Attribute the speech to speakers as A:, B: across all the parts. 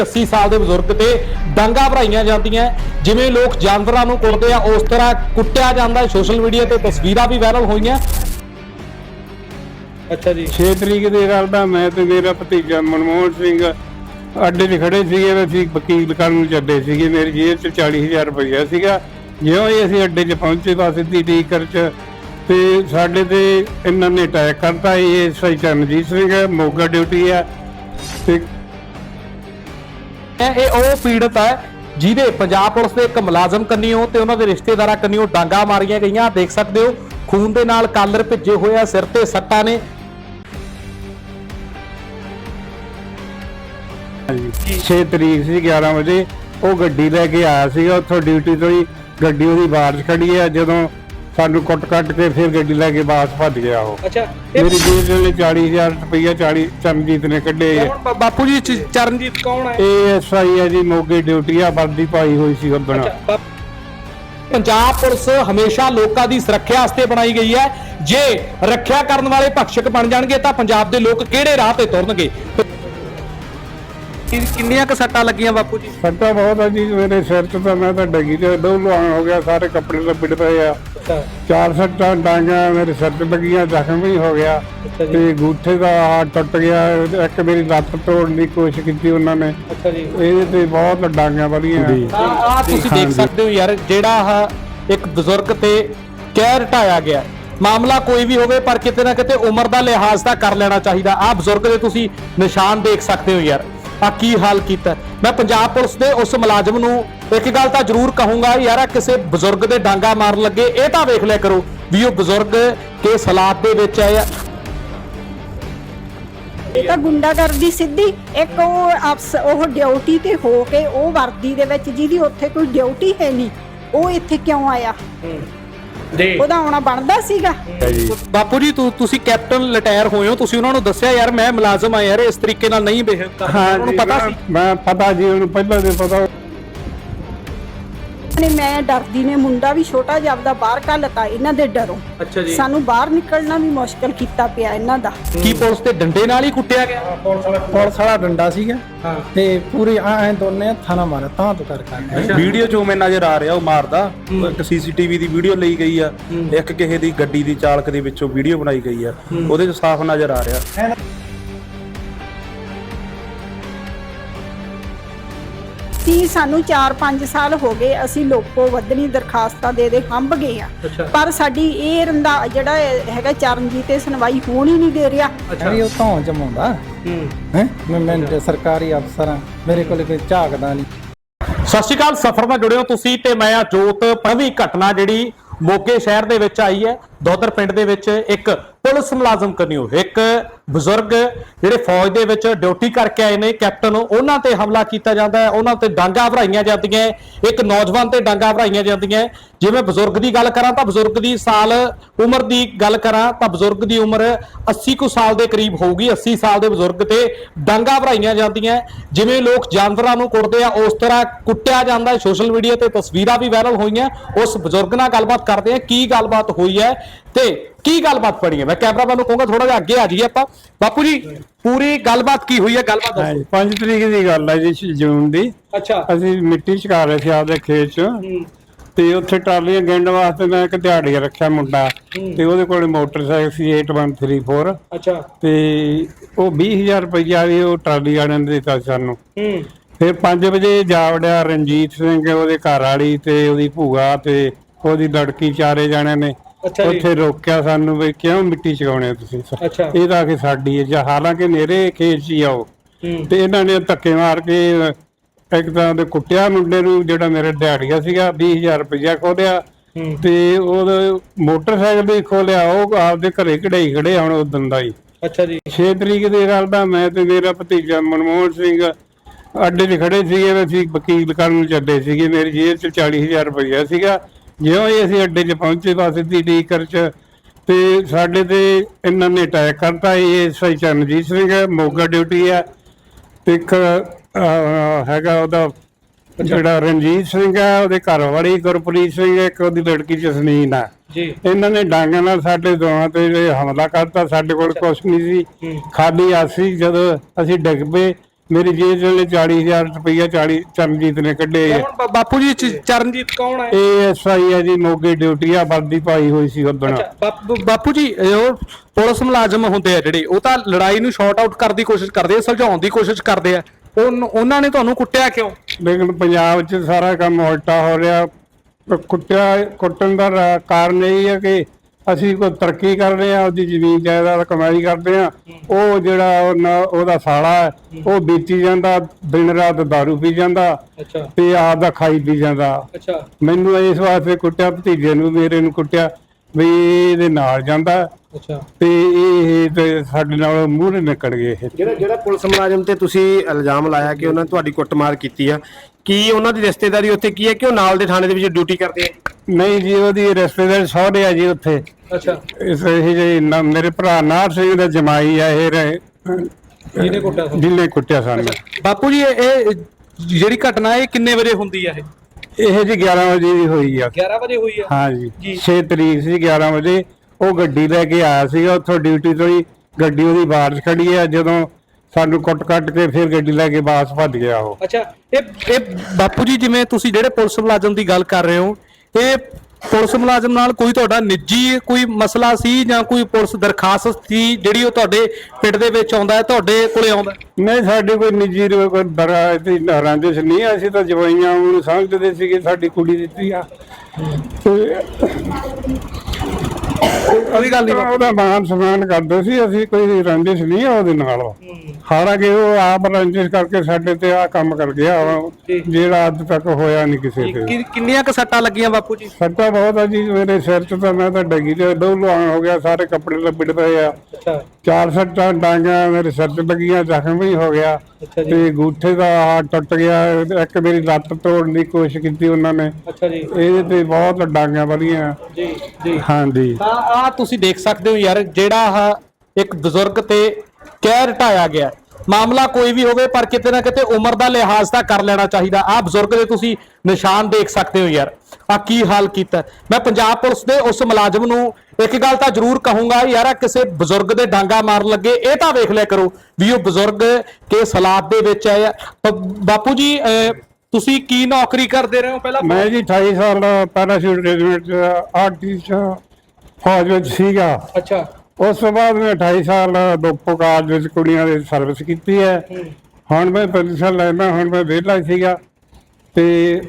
A: 80 ਸਾਲ ਦੇ ਬਜ਼ੁਰਗ ਤੇ ਡਾਂਗਾ ਭਰਾਈਆਂ ਜਾਂਦੀਆਂ। ਜਿਵੇਂ ਲੋਕ ਜਾਨਵਰਾਂ ਨੂੰ ਕੁੱਟਦੇ ਆ ਉਸ ਤਰ੍ਹਾਂ ਕੁੱਟਿਆ ਜਾਂਦਾ। ਸੋਸ਼ਲ ਮੀਡੀਆ ਤੇ ਤਸਵੀਰਾਂ ਵੀ ਵਾਇਰਲ ਹੋਈਆਂ। ਅੱਛਾ ਜੀ।
B: 6 ਤਰੀਕ ਦੀ ਗੱਲ ਦਾ ਮੈਂ ਤੇ ਮੇਰਾ ਭਤੀਜਾ ਮਨਮੋਹਨ ਸਿੰਘ ਅੱਡੇ 'ਤੇ ਖੜੇ ਸੀਗੇ ਤੇ ਅਸੀਂ ਵਕੀਲ ਕਰਨ ਨੂੰ ਚੱਲੇ ਸੀਗੇ। ਮੇਰੀ ਜੇਬ 'ਚ 40000 ਰੁਪਇਆ ਸੀਗਾ। ਜਿਉਂ ਹੀ ਅਸੀਂ ਅੱਡੇ 'ਚ ਪਹੁੰਚੇ ਤਾਂ ਸਿੱਧੀ ਟੀਕਰ 'ਚ ਤੇ ਸਾਡੇ ਤੇ ਇਹਨਾਂ ਨੇ ਅਟੈਕ ਕਰਤਾ। ਇਹ ਸਹੀ ਚਰਨਜੀਤ ਸਿੰਘ ਹੈ ਮੋਗਾ ਡਿਊਟੀ ਆ ਤੇ
A: ਇਹ ਉਹ ਪੀੜਤ ਹੈ ਜਿਹਦੇ ਪੰਜਾਬ ਪੁਲਿਸ ਦੇ ਇੱਕ ਮੁਲਾਜ਼ਮ ਕੰਨਿਓ ਤੇ ਉਹਨਾਂ ਦੇ ਰਿਸ਼ਤੇਦਾਰਾਂ ਕੰਨਿਓ ਡਾਂਗਾ ਮਾਰੀਆਂ ਗਈਆਂ। ਦੇਖ ਸਕਦੇ ਹੋ, ਖੂਨ ਦੇ ਨਾਲ ਕਾਲਰ ਭਿੱਜੇ ਹੋਏ ਆ, ਸਿਰ ਤੇ ਸੱਟਾਂ ਨੇ।
B: 6 ਤਰੀਕ ਸੀ 11 ਵਜੇ। ਉਹ ਗੱਡੀ ਲੈ ਕੇ ਆਇਆ ਸੀਗਾ, ਉੱਥੋਂ ਡਿਊਟੀ ਤੋਂ ਹੀ ਗੱਡੀ ਉਹਦੀ ਬਾਹਰ 'ਚ ਖੜੀ ਹੈ। ਜਦੋਂ ਸਾਨੂੰ ਕੁੱਟ ਕੱਟ ਕੇ ਫਿਰ ਗੱਡੀ ਲੈ ਕੇ ਵਾਪਸ ਭੱਜ ਗਿਆ ਉਹ।
A: ਅੱਛਾ
B: ਮੇਰੀ ਜੇਬ ਦੇ 40000 ਰੁਪਇਆ 40 ਚਰਨਜੀਤ ਨੇ ਕੱਢੇ ਆ।
A: ਹੁਣ ਬਾਪੂ ਜੀ ਚ- ਚਰਨਜੀਤ ਕੌਣ ਹੈ?
B: ਇਹ ਐਸਆਈ ਹੈ ਜੀ ਮੋਗੇ ਡਿਊਟੀ ਆ ਵਰਦੀ ਪਾਈ ਹੋਈ ਸੀ ਉਦੋਂ
A: ਪੰਜਾਬ ਪੁਲਿਸ ਹਮੇਸ਼ਾ ਲੋਕਾਂ ਦੀ ਸੁਰੱਖਿਆ ਵਾਸਤੇ ਬਣਾਈ ਗਈ ਹੈ। ਜੇ ਰੱਖਿਆ ਕਰਨ ਵਾਲੇ ਭક્ષਕ ਬਣ ਜਾਣਗੇ ਤਾਂ ਪੰਜਾਬ ਦੇ ਲੋਕ ਕਿਹੜੇ ਰਾਹ ਤੇ ਤੁਰਨਗੇ? ਕਿ- ਕਿੰਨੀਆਂ ਕ ਸੱਟਾਂ ਲੱਗੀਆਂ ਬਾਪੂ ਜੀ?
B: ਸੱਟਾ ਬਹੁਤ ਆ ਜੀ ਮੇਰੇ ਸਿਰ 'ਚ ਤਾਂ ਮੈਂ ਤਾਂ ਡੱਗੀ ਤੇ ਦੋ ਲੁਹਾਣ ਹੋ ਗਿਆ ਸਾਰੇ ਕੱਪੜੇ ਤਾਂ ਪਿੜ ਪਏ ਆ। ਚਾਰ ਸੱਟਾਂ ਡਾਂਗਾ ਮੇਰੇ ਸਿਰ 'ਚ ਲੱਗੀਆਂ ਜ਼ਖਮ ਵੀ ਹੋ ਗਿਆ। ਤੇ ਗੂਠੇ ਦਾ ਹਾੜ ਟੁੱਟ ਗਿਆ ਇੱਕ ਮੇਰੀ ਲੱਤ ਤੋੜਨ ਦੀ ਕੋਸ਼ਿਸ਼ ਕੀਤੀ ਉਹਨਾਂ ਨੇ।
A: ਅੱਛਾ ਜੀ।
B: ਇਹਦੇ ਤੇ ਬਹੁਤ ਡਾਂਗਾਂ ਵਧੀਆਂ।
A: ਆ ਆ ਤੁਸੀਂ ਦੇਖ ਸਕਦੇ ਹੋ ਯਾਰ ਜਿਹੜਾ ਆਹ ਇੱਕ ਬਜ਼ੁਰਗ ਤੇ ਕਹਿ ਰਟਾਇਆ ਗਿਆ। ਮਾਮਲਾ ਕੋਈ ਵੀ ਹੋਵੇ ਪਰ ਕਿਤੇ ਨਾ ਕਿਤੇ ਉਮਰ ਦਾ ਲਿਹਾਜ਼ ਤਾਂ ਕਰ ਲੈਣਾ ਚਾਹੀਦਾ। ਆ ਬਜ਼ੁਰਗ ਦੇ ਤੁਸੀਂ ਨਿਸ਼ਾਨ ਦੇਖ ਸਕਦੇ ਹੋ ਯਾਰ। ਆ ਕੀ ਹਾਲ ਕੀਤਾ? ਮੈਂ ਪੰਜਾਬ ਪੁਲਿਸ ਦੇ ਉਸ ਮੁਲਾਜ਼ਮ ਨੂੰ ਇੱਕ ਗੱਲ ਤਾਂ ਜ਼ਰੂਰ ਕਹੂੰਗਾ ਯਾਰ ਕਿਸੇ ਬਜ਼ੁਰਗ ਦੇ ਡਾਂਗਾ ਮਾਰਨ ਲੱਗੇ ਇਹ ਤਾਂ ਵੇਖ ਲਿਆ ਕਰੋ ਵੀ ਉਹ ਬਜ਼ੁਰਗ ਕਿਸ ਹਾਲਾਤ ਦੇ ਵਿੱਚ ਹੈ
C: ਇਹ ਤਾਂ ਗੁੰਡਾਗਰਦੀ ਸਿੱਧੀ ਇੱਕ ਉਹ ਅਫਸ ਉਹ ਡਿਊਟੀ ਤੇ ਹੋ ਕੇ ਉਹ ਵਰਦੀ ਦੇ ਵਿੱਚ ਜਿਹਦੀ ਉੱਥੇ ਕੋਈ ਡਿਊਟੀ ਹੈ ਨਹੀਂ ਉਹ ਇੱਥੇ ਕਿਉਂ ਆਇਆ?
A: ਜੀ।
C: ਉਹਦਾ ਆਉਣਾ ਬਣਦਾ ਸੀਗਾ।
A: ਬਾਪੂ ਜੀ ਤੁ- ਤੁਸੀਂ ਕੈਪਟਨ ਰਿਟਾਇਰ ਹੋਏ ਹੋ ਤੁਸੀਂ ਉਹਨਾਂ ਨੂੰ ਦੱਸਿਆ ਯਾਰ ਮੈਂ ਮੁਲਾਜ਼ਮ ਆ ਯਾਰ ਇਸ ਤਰੀਕੇ ਨਾਲ ਨਹੀਂ ਬਿਹੇਵ ਕਰਨਾ
B: ਹਾਂ
A: ਉਹਨਾਂ ਨੂੰ
B: ਜੀ,
A: ਪਤਾ
B: ਮੈਂ-
A: ਸੀ?
B: ਮੈਂ ਪਤਾ ਜੀ ਉਹਨੂੰ ਪਹਿਲਾਂ ਦੇ ਪਤਾ
C: ਨੇ ਮੈਂ ਡਰਦੀ ਨੇ ਮੁੰਡਾ ਵੀ ਛੋਟਾ ਜਿਹਾ ਆਪਦਾ ਬਾਹਰ ਘੱਲਤਾ ਇਹਨਾਂ ਦੇ ਡਰੋਂ।
A: ਅੱਛਾ
C: ਸਾਨੂੰ ਬਾਹਰ ਨਿਕਲਣਾ ਵੀ ਮੁਸ਼ਕਲ ਕੀਤਾ ਪਿਆ ਇਹਨਾਂ ਦਾ।
A: ਕੀ ਪੁਲਿਸ ਤੇ ਡੰਡੇ ਨਾਲ ਹੀ ਕੁੱਟਿਆ ਗਿਆ?
D: ਪੁਲਿਸ ਵਾਲਾ ਡੰਡਾ ਸੀਗਾ।
A: ਹਾਂ।
D: ਤੇ ਪੂਰੀ ਐ ਦੋਨੇ ਹੱਥਾਂ ਨਾਲ ਮਾਰਿਆ ਤਾਂ ਤੋਂ ਕਰ ਕਰ
E: ਵੀਡੀਓ ਚੋਂ ਮੈਂ ਨਜ਼ਰ ਆ ਰਿਹਾ ਉਹ ਮਾਰਦਾ। ਇੱਕ ਸੀਸੀਟੀਵੀ ਦੀ ਵੀਡੀਓ ਲਈ ਗਈ ਆ। ਇੱਕ ਕਿਸੇ ਦੀ ਗੱਡੀ ਦੀ ਚਾਲਕ ਦੇ ਵਿੱਚੋਂ ਵੀਡੀਓ ਬਣਾਈ ਗਈ ਆ। ਉਹਦੇ 'ਚ ਸਾਫ਼ ਨਜ਼ਰ ਆ ਰਿਹਾ।
C: ਕੀ ਸਾਨੂੰ 4-5 ਸਾਲ ਹੋ ਗਏ ਅਸੀਂ ਲੋਕੋ ਵਧਣੀ ਦਰਖਾਸਤਾਂ ਦੇ ਦੇ ਹੰਬ ਗਏ ਆ ਪਰ ਸਾਡੀ ਇਹ ਰੰਦਾ ਜਿਹੜਾ ਇਹ ਹੈਗਾ ਚਰਨਜੀਤ ਇਹ ਸੁਣਵਾਈ ਹੋਣ ਹੀ ਨਹੀਂ ਦੇ ਰਿਹਾ।
D: ਵੀ ਉਹ ਧੌਣ ਜਮਾਉਂਦਾ ਹੈ? ਮੈਂ ਮੈਂ ਤੇ ਸਰਕਾਰੀ ਅਫਸਰ ਹਾਂ। ਮੇਰੇ ਕੋਲ ਕੋਈ ਝਾਕਦਾ ਨਹੀਂ।
A: ਸਤਿ ਸ਼੍ਰੀ ਅਕਾਲ ਸਫਰ ਨਾਲ ਜੁੜੇ ਹੋ ਤੁਸੀਂ ਤੇ ਮੈਂ ਆ ਜੋਤ। ਪਰਵੀ ਘਟਨਾ ਜਿਹੜੀ ਮੋਗੇ ਸ਼ਹਿਰ ਦੇ ਵਿੱਚ ਆਈ ਹੈ। ਦੋਦਰ ਪਿੰਡ ਦੇ ਵਿੱਚ ਇੱਕ ਪੁਲਿਸ ਮੁਲਾਜ਼ਮ ਕਰਨਿਓ ਇੱਕ ਬਜ਼ੁਰਗ ਜਿਹੜੇ ਫੌਜ ਦੇ ਵਿੱਚ ਡਿਊਟੀ ਕਰਕੇ ਆਏ ਨੇ, ਕੈਪਟਨ, ਉਹਨਾਂ ਤੇ ਹਮਲਾ ਕੀਤਾ ਜਾਂਦਾ ਹੈ। ਉਹਨਾਂ ਤੇ ਡਾਂਗਾ ਭਰਾਈਆਂ ਜਾਂਦੀਆਂ ਇੱਕ ਨੌਜਵਾਨ ਤੇ ਡਾਂਗਾ ਭਰਾਈਆਂ ਜਾਂਦੀਆਂ ਜਿਵੇਂ ਬਜ਼ੁਰਗ ਦੀ ਗੱਲ ਕਰਾਂ ਤਾਂ ਬਜ਼ੁਰਗ ਦੀ ਸਾਲ ਉਮਰ ਦੀ ਗੱਲ ਕਰਾਂ ਤਾਂ ਬਜ਼ੁਰਗ ਦੀ ਉਮਰ 80 ਕੁ ਸਾਲ ਦੇ ਕਰੀਬ ਹੋਊਗੀ। 80 ਸਾਲ ਦੇ ਬਜ਼ੁਰਗ ਤੇ ਡਾਂਗਾ ਭਰਾਈਆਂ ਜਾਂਦੀਆਂ ਜਿਵੇਂ ਲੋਕ ਜਾਨਵਰਾਂ ਨੂੰ ਕੁੱਟਦੇ ਆ, ਉਸ ਤਰ੍ਹਾਂ ਕੁੱਟਿਆ ਜਾਂਦਾ ਸੋਸ਼ਲ ਮੀਡੀਆ ਤੇ ਤਸਵੀਰਾਂ ਵੀ ਵਾਇਰਲ ਹੋਈਆਂ। ਉਸ ਬਜ਼ੁਰਗ ਨਾਲ ਗੱਲਬਾਤ ਕਰਦੇ ਆ। ਕੀ ਗੱਲਬਾਤ ਹੋਈ ਹੈ? ਤੇ ਕੀ ਗੱਲਬਾਤ ਪੜੀ ਹੈ? ਮੈਂ ਕੈਮਰਾਮੈਨ ਨੂੰ ਕਹੂੰਗਾ ਥੋੜਾ ਜਿਹਾ ਅੱਗੇ ਆ ਜਾਈਏ ਆਪਾਂ। ਬਾਪੂ ਜੀ ਪੂਰੀ ਗੱਲਬਾਤ ਕੀ ਹੋਈ ਹੈ? ਗੱਲਬਾਤ ਦੱਸੋ।
B: ਹਾਂਜੀ 5 ਤਰੀਕ ਦੀ ਗੱਲ ਹੈ ਜੀ ਜੂਨ ਦੀ।
A: ਅੱਛਾ।
B: ਅਸੀਂ ਮਿੱਟੀ ਛਕਾ ਰਹੇ ਸੀ ਆਪਦੇ ਖੇਤ 'ਚ। ਤੇ ਉੱਥੇ ਟਰਾਲੀਆਂ ਗਿੰਡ ਵਾਸਤੇ ਮੈਂ ਇੱਕ ਦਿਹਾੜੀਆ ਰੱਖਿਆ ਮੁੰਡਾ। ਤੇ ਉਹਦੇ ਕੋਲ ਮੋਟਰਸਾਈਕਲ ਸੀ 8134
A: ਅੱਛਾ।
B: ਤੇ ਉਹ 20000 ਰੁਪਈਆ ਵੀ ਉਹ ਟਰਾਲੀ ਵਾਲਿਆਂ ਨੇ ਦਿੱਤਾ ਸਾਨੂੰ। ਫਿਰ 5 ਵਜੇ ਜਾ ਵੜਿਆ ਰਣਜੀਤ ਸਿੰਘ ਉਹਦੇ ਘਰ ਵਾਲੀ ਤੇ ਉਹਦੀ ਭੂਆ ਤੇ ਉਹਦੀ ਲੜਕੀ ਚਾਰੇ ਜਾਣਿਆਂ ਨੇ।
A: ਅੱਛਾ ਜੀ।
B: ਉੱਥੇ ਰੋਕਿਆ ਸਾਨੂੰ ਵੀ ਕਿਉਂ ਮਿੱਟੀ ਚਗਾਉਣੇ ਤੁਸੀਂ?
A: ਅੱਛਾ।
B: ਇਹ ਤਾਂ ਕਿ ਸਾਡੀ ਹੈ। ਜਾਂ ਹਾਲਾਂਕਿ ਮੇਰੇ ਖੇਤ 'ਚ ਹੀ ਆ ਉਹ।
A: ਹੂੰ।
B: ਤੇ ਇਹਨਾਂ ਨੇ ਧੱਕੇ ਮਾਰ ਕੇ ਇੱਕ ਤਾਂ ਉਹਦੇ ਕੁੱਟਿਆ ਮੁੰਡੇ ਨੂੰ ਜਿਹੜਾ ਮੇਰੇ ਦਿਹਾੜੀਆ ਸੀਗਾ 20000 ਰੁਪਇਆ ਖੋਲਿਆ।
A: ਹੂੰ।
B: ਤੇ ਉਹਦਾ ਮੋਟਰਸਾਈਕਲ ਵੀ ਖੋਲਿਆ। ਉਹ ਆਪਦੇ ਘਰੇ ਕਢਾਈ ਖੜੇ ਹੁਣ ਉਹ ਦੰਦਾ ਹੀ।
A: ਅੱਛਾ ਜੀ।
B: 6 ਤਰੀਕ ਦੀ ਗੱਲ ਦਾ ਮੈਂ ਤੇ ਮੇਰਾ ਭਤੀਜਾ ਮਨਮੋਹਨ ਸਿੰਘ ਅੱਡੇ 'ਤੇ ਖੜੇ ਸੀਗੇ। ਤੇ ਅਸੀਂ ਵਕੀਲ ਕਰਨ ਨੂੰ ਚੱਲੇ ਸੀਗੇ। ਮੇਰੀ ਜੇਬ 'ਚ 40000 ਰੁਪਇਆ ਸੀਗਾ। ਜਿਉਂ ਹੀ ਅਸੀਂ ਅੱਡੇ 'ਚ ਪਹੁੰਚੇ ਤਾਂ ਸਿੱਧੀ ਟੀਕਰ 'ਚ ਤੇ ਸਾਡੇ ਤੇ ਇਹਨਾਂ ਨੇ ਅਟੈਕ ਕਰਤਾ ਇਹ ਸਹੀ ਚਰਨਜੀਤ ਸਿੰਘ ਹੈ ਮੋਗਾ ਡਿਊਟੀ ਆ ਤੇ ਇੱਕ ਅਹ, ਹੈਗਾ ਉਹਦਾ ਜਿਹੜਾ ਰਣਜੀਤ ਸਿੰਘ ਹੈ ਉਹਦੇ ਘਰ ਵਾਲੀ ਗੁਰਪ੍ਰੀਤ ਸਿੰਘ ਹੈ, ਇੱਕ ਉਹਦੀ ਲੜਕੀ ਜਸਨੀਨ ਆ
A: ਜੀ।
B: ਇਹਨਾਂ ਨੇ ਡਾਂਗਾਂ ਨਾਲ ਸਾਡੇ ਦੋਵਾਂ ਤੇ ਇਹ ਹਮਲਾ ਕਰਤਾ ਸਾਡੇ ਕੋਲ ਕੁਛ ਨਹੀਂ ਸੀ। ਖਾਲੀ ਆਸੀ ਜਦੋਂ ਅਸੀਂ ਡਿੱਗ ਪਏ ਮੇਰੀ ਜੇਬ ਚੋਂ 40000 ਰੁਪਈਆ 40 ਚਰਨਜੀਤ ਨੇ ਕੱਢੇ ਆ।
A: ਬਾ- ਬਾਪੂ ਜੀ ਚ- ਚਰਨਜੀਤ ਕੌਣ ਹੈ?
B: ਏਐਸਆਈ ਹੈ ਜੀ ਮੋਗੇ ਡਿਊਟੀ ਆ ਵਰਦੀ ਪਾਈ ਹੋਈ ਸੀ ਉਦੋਂ
A: ਅੱਛਾ, ਬਾਪੂ ਬਾਪੂ ਜੀ ਇਹ ਉਹ ਪੁਲਿਸ ਮੁਲਾਜ਼ਮ ਹੁੰਦੇ ਆ ਜਿਹੜੇ ਉਹ ਤਾਂ ਲੜਾਈ ਨੂੰ ਸ਼ਾਰਟ ਆਊਟ ਕਰਨ ਦੀ ਕੋਸ਼ਿਸ਼ ਕਰਦੇ ਆ ਸੁਲਝਾਉਣ ਦੀ ਕੋਸ਼ਿਸ਼ ਕਰਦੇ ਆ। ਉਹ ਉਹਨਾਂ ਨੇ ਤੁਹਾਨੂੰ ਕੁੱਟਿਆ ਕਿਉਂ?
B: ਲੇਕਿਨ ਪੰਜਾਬ 'ਚ ਸਾਰਾ ਕੰਮ ਉਲਟਾ ਹੋ ਰਿਹਾ। ਕੁੱਟਿਆ ਕੁੱਟਣ ਦਾ ਰਾ- ਕਾਰਨ ਇਹ ਹੈ ਕਿ ਅਸੀਂ ਕੋਈ ਤਰੱਕੀ ਕਰ ਰਹੇ ਆ ਉਹਦੀ ਜ਼ਮੀਨ ਜਾਇਦਾਦ ਕਮਾਈ ਕਰਦੇ ਆ ਉਹ ਜਿਹੜਾ ਉਹ ਨਾ- ਉਹਦਾ ਸਾਲਾ ਹੈ ਉਹ ਵੇਚੀ ਜਾਂਦਾ ਦਿਨ ਰਾਤ दारू ਪੀ ਜਾਂਦਾ
A: ਅੱਛਾ।
B: ਤੇ ਆਪ ਦਾ ਖਾਈ ਪੀ ਜਾਂਦਾ।
A: ਅੱਛਾ।
B: ਮੈਨੂੰ ਇਸ ਵਾਸਤੇ ਕੁੱਟਿਆ ਭਤੀਜੇ ਨੂੰ ਮੇਰੇ ਨੂੰ ਕੁੱਟਿਆ ਵੀ ਇਹਦੇ ਨਾਲ ਜਾਂਦਾ।
A: ਅੱਛਾ।
B: ਤੇ ਇਹ ਤੇ ਸਾਡੇ ਨਾਲ ਮੂਹਰੇ ਨਿਕਲ ਗਏ ਇਹ।
F: ਜਿਹੜਾ ਜਿਹੜਾ ਪੁਲਿਸ ਮੁਲਾਜ਼ਮ ਤੇ ਤੁਸੀਂ ਇਲਜ਼ਾਮ ਲਾਇਆ ਕਿ ਉਹਨਾਂ ਨੇ ਤੁਹਾਡੀ ਕੁੱਟਮਾਰ ਕੀਤੀ ਆ ਕੀ ਉਹਨਾਂ ਦੀ ਰਿਸ਼ਤੇਦਾਰੀ ਉੱਥੇ ਕੀ ਹੈ ਕਿ ਉਹ ਨਾਲ ਦੇ ਥਾਣੇ ਦੇ ਵਿੱਚ ਡਿਊਟੀ ਕਰਦੇ ਆ?
B: ਨਹੀਂ ਜੀ ਉਹਦੀ ਰਿਸ਼ਤੇਦਾਰ ਸਹੁਰੇ ਆ ਜੀ ਉੱਥੇ।
A: ਅੱਛਾ।
B: ਇਸ ਇਹ ਜੀ ਨਾ- ਮੇਰੇ ਭਰਾ ਨਾਰ ਸਿੰਘ ਦਾ ਜਮਾਈ ਆ ਇਹ ਰਹੇ
A: ਜਿਹਨੇ ਕੁੱਟਿਆ
B: ਜਿਹਨੇ ਕੁੱਟਿਆ ਸਾਨੂੰ।
A: ਬਾਪੂ ਜੀ ਇਹ ਇਹ ਜਿਹੜੀ ਘਟਨਾ ਇਹ ਕਿੰਨੇ ਵਜੇ ਹੁੰਦੀ ਆ ਇਹ?
B: ਇਹ ਜੀ 11 ਵਜੇ ਦੀ ਹੋਈ ਆ।
A: 11 ਵਜੇ ਹੋਈ ਆ?
B: ਹਾਂ ਜੀ। 6 ਤਰੀਕ ਸੀ 11 ਵਜੇ। ਉਹ ਗੱਡੀ ਲੈ ਕੇ ਆਇਆ ਸੀਗਾ ਉੱਥੋਂ ਡਿਊਟੀ ਤੋਂ ਹੀ ਗੱਡੀ ਉਹਦੀ ਬਾਹਰ ਖੜੀ ਆ। ਜਦੋਂ ਸਾਨੂੰ ਕੁੱਟ-ਕੱਟ ਕੇ ਫਿਰ ਗੱਡੀ ਲੈ ਕੇ ਵਾਪਸ ਭੱਜ ਗਿਆ ਉਹ।
A: ਅੱਛਾ ਇਹ ਇਹ ਬਾਪੂ ਜੀ ਜਿਵੇਂ ਤੁਸੀਂ ਜਿਹੜੇ ਪੁਲਿਸ ਮੁਲਾਜ਼ਮ ਦੀ ਗੱਲ ਕਰ ਰਹੇ ਹੋ ਇਹ ਪੁਲਿਸ ਮੁਲਾਜ਼ਮ ਨਾਲ ਕੋਈ ਤੁਹਾਡਾ ਨਿੱਜੀ ਕੋਈ ਮਸਲਾ ਸੀ ਜਾਂ ਕੋਈ ਪੁਲਿਸ ਦਰਖਾਸਤ ਸੀ ਜਿਹੜੀ ਉਹ ਤੁਹਾਡੇ ਪਿੰਡ ਦੇ ਵਿੱਚ ਆਉਂਦਾ ਹੈ ਤੁਹਾਡੇ ਕੋਲੇ ਆਉਂਦਾ ਹੈ?
B: ਨਹੀਂ ਸਾਡੀ ਕੋਈ ਨਿੱਜੀ ਰ- ਕੋਈ ਬਰਾ ਤੇ ਰਾਂਝਿਸ਼ ਨਹੀਂ ਆ, ਅਸੀਂ ਤਾਂ ਜਵਾਈਆਂ ਨੂੰ ਸਮਝਦੇ ਸੀਗੇ ਸਾਡੀ ਕੁੜੀ ਦਿੱਤੀ ਆ। ਤੇ
A: ਕੋਈ ਗੱਲ ਨਹੀਂ।
B: ਉਹਦਾ ਮਾਨ ਸਨਮਾਨ ਕਰਦੇ ਸੀ ਅਸੀਂ ਕੋਈ ਰੰਜਿਸ਼ ਨਹੀਂ ਆ ਉਹਦੇ ਨਾਲ। ਹਾਲਾਂਕਿ ਉਹ ਆਪ ਰੰਜਿਸ਼ ਕਰਕੇ ਸਾਡੇ ਤੇ ਆ ਕੰਮ ਕਰ ਗਿਆ ਜਿਹੜਾ ਅੱਜ ਤੱਕ ਹੋਇਆ ਨਹੀਂ ਕਿਸੇ ਤੇ।
A: ਕਿੰਨੀਆਂ ਕ ਸੱਟਾਂ ਲੱਗੀਆਂ ਬਾਪੂ ਜੀ?
B: ਸੱਟਾ ਬਹੁਤ ਆ ਜੀ ਮੇਰੇ ਸਿਰ 'ਚ ਤਾਂ ਮੈਂ ਤਾਂ ਡੱਗੀ ਤੇ ਲੁਆਣ ਹੋ ਗਿਆ ਸਾਰੇ ਕੱਪੜੇ ਲੱਭੜ ਪਏ ਆ। ਚਾਰ ਸੱਟਾਂ ਡਾਂਗਾ ਮੇਰੇ ਸਿਰ 'ਚ ਲੱਗੀਆਂ ਜ਼ਖਮ ਵੀ ਹੋ ਗਿਆ।
A: ਅੱਛਾ ਜੀ।
B: ਤੇ ਗੂਠੇ ਦਾ ਹਾਰ ਟੁੱਟ ਗਿਆ ਇੱਕ ਮੇਰੀ ਲੱਤ ਤੋੜਨ ਦੀ ਕੋਸ਼ਿਸ਼ ਕੀਤੀ ਉਹਨਾਂ ਨੇ।
A: ਅੱਛਾ ਜੀ।
B: ਇਹਦੇ ਤੇ ਬਹੁਤ ਡਾਂਗਾਂ ਵਧੀਆਂ
A: ਜੀ ਜੀ।
B: ਹਾਂਜੀ।
A: ਤਾਂ ਆ ਤੁਸੀਂ ਦੇਖ ਸਕਦੇ ਹੋ ਯਾਰ ਜਿਹੜਾ ਇੱਕ ਬਜ਼ੁਰਗ ਤੇ ਕਹਿ ਰਟਾਇਆ ਗਿਆ। ਮਾਮਲਾ ਕੋਈ ਵੀ ਹੋਵੇ ਪਰ ਕਿਤੇ ਨਾ ਕਿਤੇ ਉਮਰ ਦਾ ਲਿਹਾਜ਼ ਤਾਂ ਕਰ ਲੈਣਾ ਚਾਹੀਦਾ। ਆ ਬਜ਼ੁਰਗ ਦੇ ਤੁਸੀਂ ਨਿਸ਼ਾਨ ਦੇਖ ਸਕਦੇ ਹੋ ਯਾਰ। ਆ ਕੀ ਹਾਲ ਕੀਤਾ। ਮੈਂ ਪੰਜਾਬ ਪੁਲਿਸ ਦੇ ਉਸ ਮੁਲਾਜ਼ਮ ਨੂੰ ਇੱਕ ਗੱਲ ਤਾਂ ਜ਼ਰੂਰ ਕਹੂੰਗਾ ਯਾਰ ਆਹ ਕਿਸੇ ਬਜ਼ੁਰਗ ਦੇ ਡਾਂਗਾ ਮਾਰਨ ਲੱਗੇ ਇਹ ਤਾਂ ਵੇਖ ਲਿਆ ਕਰੋ ਵੀ ਉਹ ਬਜ਼ੁਰਗ ਕਿਸ ਹਾਲਾਤ ਦੇ ਵਿੱਚ ਆਇਆ। ਬਾਪੂ ਜੀ ਤੁਸੀਂ ਕੀ ਨੌਕਰੀ ਕਰਦੇ ਰਹੇ ਹੋ ਪਹਿਲਾਂ?
B: ਮੈਂ ਜੀ 28 ਸਾਲ ਪੈਰਾਸ਼ੂਟ ਰੈਜੀਮੈਂਟ ਆਰਟਿਸਟ ਫੌਜ ਵਿੱਚ ਸੀਗਾ।
A: ਅੱਛਾ।
B: ਉਸ ਤੋਂ ਬਾਅਦ ਮੈਂ 28 ਸਾਲ ਦੋਪੋ ਕਾਲਜ ਵਿੱਚ ਕੁੜੀਆਂ ਦੀ ਸਰਵਿਸ ਕੀਤੀ ਹੈ। ਹੁਣ ਮੈਂ ਪੈਨਸ਼ਨ ਲੈਣਾ ਹੁਣ ਮੈਂ ਵਿਹਲਾ ਸੀਗਾ। ਤੇ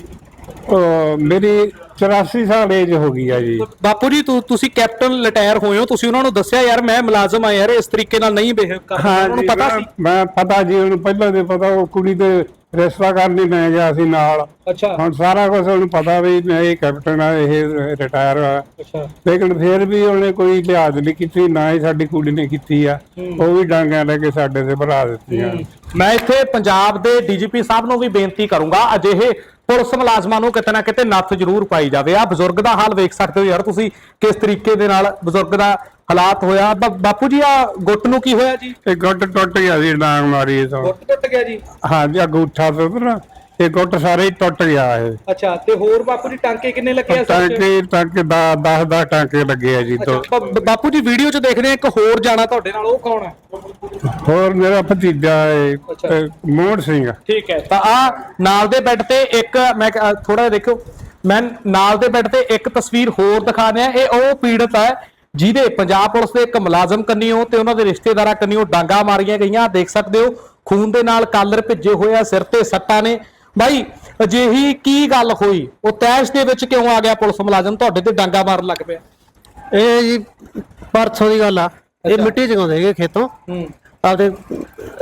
B: ਮੇਰੀ 84 ਸਾਲ ਏਜ ਹੋ ਗਈ ਆ ਜੀ।
A: ਬਾਪੂ ਜੀ ਤੁ- ਤੁਸੀਂ ਕੈਪਟਨ ਰਿਟਾਇਰ ਹੋਏ ਹੋ ਤੁਸੀਂ ਉਹਨਾਂ ਨੂੰ ਦੱਸਿਆ ਯਾਰ ਮੈਂ ਮੁਲਾਜ਼ਮ ਆ ਯਾਰ ਇਸ ਤਰੀਕੇ ਨਾਲ ਨਹੀਂ ਬਿਹੇਵ ਕਰਨਾ
B: ਹਾਂ
A: ਉਹਨਾਂ ਨੂੰ ਪਤਾ
B: ਮੈਂ-
A: ਸੀ?
B: ਮੈਂ ਪਤਾ ਜੀ ਉਹਨੂੰ ਪਹਿਲਾਂ ਦੇ ਪਤਾ ਉਹ ਕੁੜੀ ਦੇ ਰਿਸ਼ਤਾ ਕਰਨ ਲਈ ਮੈਂ ਗਿਆ ਸੀ ਨਾਲ।
A: ਅੱਛਾ।
B: ਹੁਣ ਸਾਰਾ ਕੁਝ ਉਹਨੂੰ ਪਤਾ ਵੀ ਮੈਂ ਇਹ ਕੈਪਟਨ ਆ ਇਹ ਰਿਟਾਇਰ ਆ
A: ਅੱਛਾ।
B: ਲੇਕਿਨ ਫਿਰ ਵੀ ਉਹਨੇ ਕੋਈ ਲਿਹਾਜ਼ ਨਹੀਂ ਕੀਤੀ ਨਾ ਹੀ ਸਾਡੀ ਕੁੜੀ ਨੇ ਕੀਤੀ ਆ। ਉਹ ਵੀ ਡਾਂਗਾਂ ਲੈ ਕੇ ਸਾਡੇ ਤੇ ਭਰਾ ਦਿੱਤੀਆਂ।
A: ਮੈਂ ਇੱਥੇ ਪੰਜਾਬ ਦੇ ਡੀਜੀਪੀ ਸਾਹਿਬ ਨੂੰ ਵੀ ਬੇਨਤੀ ਕਰੂੰਗਾ ਅਜਿਹੇ ਪੁਲਿਸ ਮੁਲਾਜ਼ਮਾਂ ਨੂੰ ਕਿਤੇ ਨਾ ਕਿਤੇ ਨੱਥ ਜ਼ਰੂਰ ਪਾਈ ਜਾਵੇ। ਆ ਬਜ਼ੁਰਗ ਦਾ ਹਾਲ ਵੇਖ ਸਕਦੇ ਹੋ ਯਾਰ ਤੁਸੀਂ ਕਿਸ ਤਰੀਕੇ ਦੇ ਨਾਲ ਬਜ਼ੁਰਗ ਦਾ ਹਾਲਾਤ ਹੋਇਆ। ਬਾ- ਬਾਪੂ ਜੀ ਆ ਗੁੱਟ ਨੂੰ ਕੀ ਹੋਇਆ ਜੀ?
B: ਇਹ ਗੁੱਟ ਟੁੱਟ ਗਿਆ ਸੀ ਡਾਂਗ ਮਾਰੀ ਤੋਂ।
A: ਗੁੱਟ ਟੁੱਟ ਗਿਆ ਜੀ?
B: ਹਾਂ ਜੀ ਅੰਗੂਠਾ ਤੋਂ ਨਾ ਇਹ ਗੁੱਟ ਸਾਰੇ ਹੀ ਟੁੱਟ ਗਿਆ ਇਹ।
A: ਅੱਛਾ ਤੇ ਹੋਰ ਬਾਪੂ ਜੀ ਟਾਂਕੇ ਕਿੰਨੇ ਲੱਗੇ ਆ ਸਿਰ?
B: ਟਾਂਕੇ ਟਾਂਕੇ 10 10 ਟਾਂਕੇ ਲੱਗੇ ਆ ਜੀ
A: ਬਾ- ਬਾਪੂ ਜੀ ਵੀਡੀਓ 'ਚ ਦੇਖ ਰਹੇ ਆ ਇੱਕ ਹੋਰ ਜਾਣਾ ਤੁਹਾਡੇ ਨਾਲ ਉਹ ਕੌਣ ਹੈ?
B: ਹੋਰ ਮੇਰਾ ਭਤੀਜਾ ਹੈ ਮੋਹਨ ਸਿੰਘ
A: ਠੀਕ ਹੈ। ਤਾਂ ਆ ਨਾਲ ਦੇ ਬੈੱਡ ਤੇ ਇੱਕ ਮੈਂ ਥੋੜਾ ਜਿਹਾ ਦੇਖੋ ਮੈਂ ਨਾਲ ਦੇ ਬੈੱਡ ਤੇ ਇੱਕ ਤਸਵੀਰ ਹੋਰ ਦਿਖਾ ਰਿਹਾ ਇਹ ਉਹ ਪੀੜਤ ਹੈ ਜਿਹਦੇ ਪੰਜਾਬ ਪੁਲਿਸ ਦੇ ਇੱਕ ਮੁਲਾਜ਼ਮ ਕੰਨਿਓ ਤੇ ਉਹਨਾਂ ਦੇ ਰਿਸ਼ਤੇਦਾਰਾਂ ਕੰਨਿਓ ਡਾਂਗਾ ਮਾਰੀਆਂ ਗਈਆਂ। ਦੇਖ ਸਕਦੇ ਹੋ ਖੂਨ ਦੇ ਨਾਲ ਕਾਲਰ ਭਿੱਜੇ ਹੋਏ ਆ ਸਿਰ ਤੇ ਸੱਟਾਂ ਨੇ। ਬਾਈ ਅਜਿਹੀ ਕੀ ਗੱਲ ਹੋਈ? ਉਹ ਤੈਸ਼ ਦੇ ਵਿੱਚ ਕਿਉਂ ਆ ਗਿਆ ਪੁਲਿਸ ਮੁਲਾਜ਼ਮ? ਤੁਹਾਡੇ ਤੇ ਡਾਂਗਾ ਮਾਰਨ ਲੱਗ ਪਿਆ।
G: ਇਹ ਜੀ ਪਰਸੋਂ ਦੀ ਗੱਲ ਆ। ਇਹ ਮਿੱਟੀ ਚਗਾਉਂਦੇ ਹੈਗੇ ਖੇਤੋਂ।
A: ਹੂੰ।
G: ਆਪਦੇ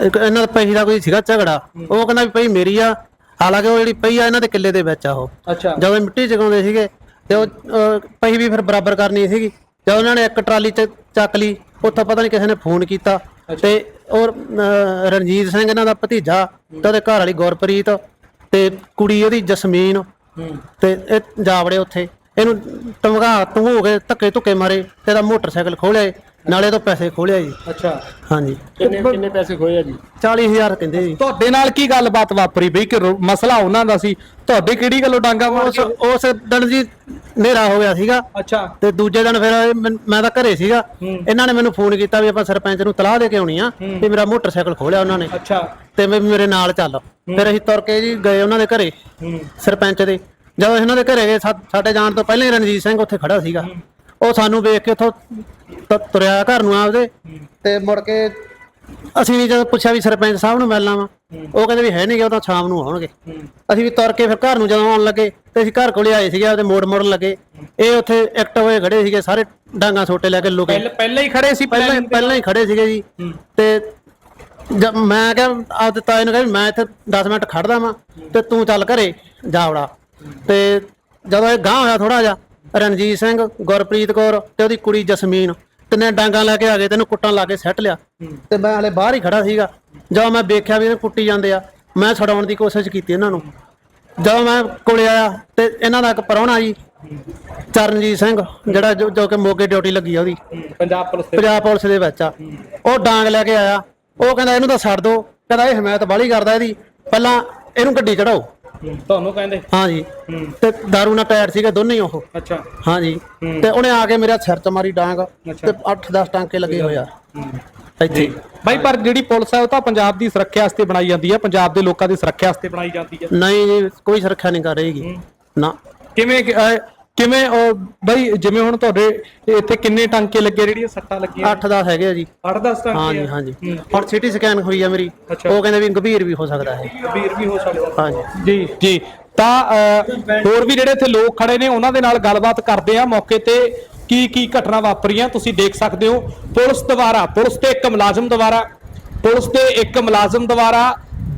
G: ਇੱਕ ਇਹਨਾਂ ਦਾ ਪੈਸੇ ਦਾ ਕੋਈ ਸੀਗਾ ਝਗੜਾ। ਉਹ ਕਹਿੰਦਾ ਵੀ ਪਈ ਮੇਰੀ ਆ। ਹਾਲਾਂਕਿ ਉਹ ਜਿਹੜੀ ਪਈ ਆ ਇਹਨਾਂ ਦੇ ਕਿੱਲੇ ਦੇ ਵਿੱਚ ਆ ਉਹ।
A: ਅੱਛਾ।
G: ਜਦੋਂ ਇਹ ਮਿੱਟੀ ਚਗਾਉਂਦੇ ਸੀਗੇ ਤੇ ਉਹ ਪਈ ਵੀ ਫਿਰ ਬਰਾਬਰ ਕਰਨੀ ਸੀਗੀ। ਜਦੋਂ ਉਹਨਾਂ ਨੇ ਇੱਕ ਟਰਾਲੀ ਚ ਚੱਕ ਲਈ ਉੱਥੋਂ ਪਤਾ ਨਹੀਂ ਕਿਸੇ ਨੇ ਫੋਨ ਕੀਤਾ। ਤੇ ਔਰ ਰਣਜੀਤ ਸਿੰਘ ਇਹਨਾਂ ਦਾ ਭਤੀਜਾ ਤੇ ਉਹਦੇ ਘਰ ਵਾਲੀ ਗੁਰਪ੍ਰੀਤ ਤੇ ਕੁੜੀ ਉਹਦੀ ਜਸਮੀਨ ਤੇ ਇਹ ਜਾਵੜੇ ਉੱਥੇ। ਇਹਨੂੰ ਟਮਗਾ ਟੰਗੋ ਕੇ ਧੱਕੇ ਧੁੱਕੇ ਮਾਰੇ ਤੇ ਇਹਦਾ ਮੋਟਰਸਾਈਕਲ ਖੋਲਿਆ ਨਾਲੇ ਤੋਂ ਪੈਸੇ ਖੋਲਿਆ ਜੀ।
A: ਅੱਛਾ।
G: ਹਾਂਜੀ।
A: ਕਿੰਨੇ ਕਿੰਨੇ ਪੈਸੇ ਖੋਏ ਆ ਜੀ?
G: 40000 ਕਹਿੰਦੇ ਜੀ।
A: ਤੁਹਾਡੇ ਨਾਲ ਕੀ ਗੱਲਬਾਤ ਵਾਪਰੀ ਬਈ? ਕਿ ਰੋ- ਮਸਲਾ ਉਹਨਾਂ ਦਾ ਸੀ। ਤੁਹਾਡੇ ਕਿਹੜੀ ਗੱਲੋਂ ਡਾਂਗਾ ਮਾਰ
G: ਉਸ ਉਸ ਦਿਨ ਜੀ ਹਨੇਰਾ ਹੋ ਗਿਆ ਸੀਗਾ।
A: ਅੱਛਾ।
G: ਤੇ ਦੂਜੇ ਦਿਨ ਫਿਰ ਇਹ ਮੈਨ- ਮੈਂ ਤਾਂ ਘਰੇ ਸੀਗਾ। ਇਹਨਾਂ ਨੇ ਮੈਨੂੰ ਫੋਨ ਕੀਤਾ ਵੀ ਆਪਾਂ ਸਰਪੰਚ ਨੂੰ ਤਲਾਹ ਦੇ ਕੇ ਆਉਣੀ ਆ ਤੇ ਮੇਰਾ ਮੋਟਰਸਾਈਕਲ ਖੋਲਿਆ ਉਹਨਾਂ ਨੇ।
A: ਅੱਛਾ।
G: ਤੇ ਮੈਂ ਵੀ ਮੇਰੇ ਨਾਲ ਚੱਲ। ਫਿਰ ਅਸੀਂ ਤੁਰ ਕੇ ਜੀ ਗਏ ਉਹਨਾਂ ਦੇ ਘਰੇ ਸਰਪੰਚ ਦੇ। ਜਦੋਂ ਇਹਨਾਂ ਦੇ ਘਰੇ ਗਏ ਸਾ- ਸਾਡੇ ਜਾਣ ਤੋਂ ਪਹਿਲਾਂ ਹੀ ਰਣਜੀਤ ਸਿੰਘ ਉੱਥੇ ਖੜਾ ਸੀਗਾ। ਉਹ ਸਾਨੂੰ ਵੇਖ ਕੇ ਉੱਥੋਂ ਤੁਰਿਆ ਘਰ ਨੂੰ ਆਪਦੇ ਤੇ ਮੁੜ ਕੇ ਅਸੀਂ ਵੀ ਜਦੋਂ ਪੁੱਛਿਆ ਵੀ ਸਰਪੰਚ ਸਾਹਿਬ ਨੂੰ ਮਿਲਣਾ ਵਾ ਉਹ ਕਹਿੰਦੇ ਵੀ ਹੈ ਨਹੀਂ ਗੇ ਉਹ ਤਾਂ ਸ਼ਾਮ ਨੂੰ ਆਉਣਗੇ। ਅਸੀਂ ਵੀ ਤੁਰ ਕੇ ਫਿਰ ਘਰ ਨੂੰ ਜਦੋਂ ਆਉਣ ਲੱਗੇ ਤੇ ਅਸੀਂ ਘਰ ਕੋਲੇ ਆਏ ਸੀਗੇ ਆਪਦੇ ਮੋੜ ਮੋੜ ਲੱਗੇ। ਇਹ ਉੱਥੇ ਐਕਟਿਵ ਹੋਏ ਖੜੇ ਸੀਗੇ ਸਾਰੇ ਡਾਂਗਾ ਸੋਟੇ ਲੈ ਕੇ ਲੁਕੇ।
A: ਪਹਿਲਾਂ ਹੀ ਖੜੇ ਸੀ
G: ਪਹਿਲਾਂ ਪਹਿਲਾਂ ਹੀ ਖੜੇ ਸੀਗੇ ਜੀ। ਤੇ ਜਦ ਮੈਂ ਕਿਹਾ ਆਪ ਦਿੱਤਾ ਇਹਨੂੰ ਕਿਹਾ ਵੀ ਮੈਂ ਇੱਥੇ 10 ਮਿੰਟ ਖੜਦਾ ਵਾਂ ਤੇ ਤੂੰ ਚੱਲ ਘਰੇ ਜਾ ਵੜਾ। ਤੇ ਜਦੋਂ ਇਹ ਗਾਂ ਹੋਇਆ ਥੋੜਾ ਜਿਹਾ ਰਣਜੀਤ ਸਿੰਘ ਗੁਰਪ੍ਰੀਤ ਕੌਰ ਤੇ ਉਹਦੀ ਕੁੜੀ ਜਸਮੀਨ। ਤਿੰਨੇ ਡਾਂਗਾ ਲੈ ਕੇ ਆ ਗਏ ਤੈਨੂੰ ਕੁੱਟਣ ਲਾ ਕੇ ਸੱਟ ਲਿਆ। ਤੇ ਮੈਂ ਹਲੇ ਬਾਹਰ ਹੀ ਖੜਾ ਸੀਗਾ। ਜਦੋਂ ਮੈਂ ਵੇਖਿਆ ਵੀ ਇਹ ਕੁੱਟੀ ਜਾਂਦੇ ਆ ਮੈਂ ਛਡਾਉਣ ਦੀ ਕੋਸ਼ਿਸ਼ ਕੀਤੀ ਇਹਨਾਂ ਨੂੰ। ਜਦੋਂ ਮੈਂ ਕੋਲੇ ਆਇਆ ਤੇ ਇਹਨਾਂ ਦਾ ਇੱਕ ਪ੍ਰਾਹੁਣਾ ਜੀ ਚਰਨਜੀਤ ਸਿੰਘ ਜਿਹੜਾ ਜੋ ਜੋ ਕਿ ਮੋਗੇ ਡਿਊਟੀ ਲੱਗੀ ਆ ਉਹਦੀ।
A: ਪੰਜਾਬ ਪੁਲਿਸ
G: ਪੰਜਾਬ ਪੁਲਿਸ ਦੇ ਵਿੱਚ ਆ। ਉਹ ਡਾਂਗ ਲੈ ਕੇ ਆਇਆ। ਉਹ ਕਹਿੰਦਾ ਇਹਨੂੰ ਤਾਂ ਛੱਡ ਦੋ। ਕਹਿੰਦਾ ਇਹ ਹਮਾਇਤ ਬਾਲੀ ਕਰਦਾ ਇਹਦੀ। ਪਹਿਲਾਂ ਇਹਨੂੰ ਗੱਡੀ ਚੜਾਓ।
A: ਤੁਹਾਨੂੰ ਕਹਿੰਦੇ?
G: ਹਾਂਜੀ। ਤੇ ਦਾਰੂ ਨਾਲ ਟਾਇਰ ਸੀਗੇ ਦੋਨੇ ਹੀ ਉਹ।
A: ਅੱਛਾ।
G: ਹਾਂਜੀ। ਤੇ ਉਹਨੇ ਆ ਕੇ ਮੇਰੇ ਸਿਰ 'ਚ ਮਾਰੀ ਡਾਂਗ ਤੇ 8-10 ਟਾਂਕੇ ਲੱਗੇ ਹੋਏ ਆ। ਇੱਥੇ।
A: ਬਾਈ ਪਰ ਜਿਹੜੀ ਪੁਲਿਸ ਹੈ ਉਹ ਤਾਂ ਪੰਜਾਬ ਦੀ ਸੁਰੱਖਿਆ ਵਾਸਤੇ ਬਣਾਈ ਜਾਂਦੀ ਹੈ ਪੰਜਾਬ ਦੇ ਲੋਕਾਂ ਦੀ ਸੁਰੱਖਿਆ ਵਾਸਤੇ ਬਣਾਈ ਜਾਂਦੀ ਹੈ
G: ਨਹੀਂ ਜੀ ਕੋਈ ਸੁਰੱਖਿਆ ਨਹੀਂ ਕਰ ਰਹੀਗੀ ਨਾ।
A: ਕਿਵੇਂ ਕਿ- ਅਹ, ਕਿਵੇਂ ਉਹ ਬਾਈ ਜਿਵੇਂ ਹੁਣ ਤੁਹਾਡੇ ਇੱਥੇ ਕਿੰਨੇ ਟਾਂਕੇ ਲੱਗੇ ਜਿਹੜੀਆਂ ਸੱਟਾਂ ਲੱਗੀਆਂ?
G: 8-10 ਹੈਗੇ ਆ ਜੀ।
A: 8-10 ਟਾਂਕੇ
G: ਹਾਂਜੀ ਹਾਂਜੀ। ਹੁਣ ਸਿਟੀ ਸਕੈਨ ਹੋਈ ਆ ਮੇਰੀ। ਉਹ ਕਹਿੰਦੇ ਵੀ ਗੰਭੀਰ ਵੀ ਹੋ ਸਕਦਾ ਹੈ।
A: ਵੀਰ ਵੀ ਹੋ ਸਕਦਾ।
G: ਹਾਂਜੀ।
A: ਜੀ। ਜੀ। ਤਾਂ ਹੋਰ ਵੀ ਜਿਹੜੇ ਇੱਥੇ ਲੋਕ ਖੜੇ ਨੇ ਉਹਨਾਂ ਦੇ ਨਾਲ ਗੱਲਬਾਤ ਕਰਦੇ ਆ ਮੌਕੇ ਤੇ। ਕੀ ਕੀ ਘਟਨਾ ਵਾਪਰੀਆਂ ਤੁਸੀਂ ਦੇਖ ਸਕਦੇ ਹੋ। ਪੁਲਿਸ ਦੁਆਰਾ ਪੁਲਿਸ ਤੇ ਇੱਕ ਮੁਲਾਜ਼ਮ ਦੁਆਰਾ ਪੁਲਿਸ ਤੇ ਇੱਕ ਮੁਲਾਜ਼ਮ ਦੁਆਰਾ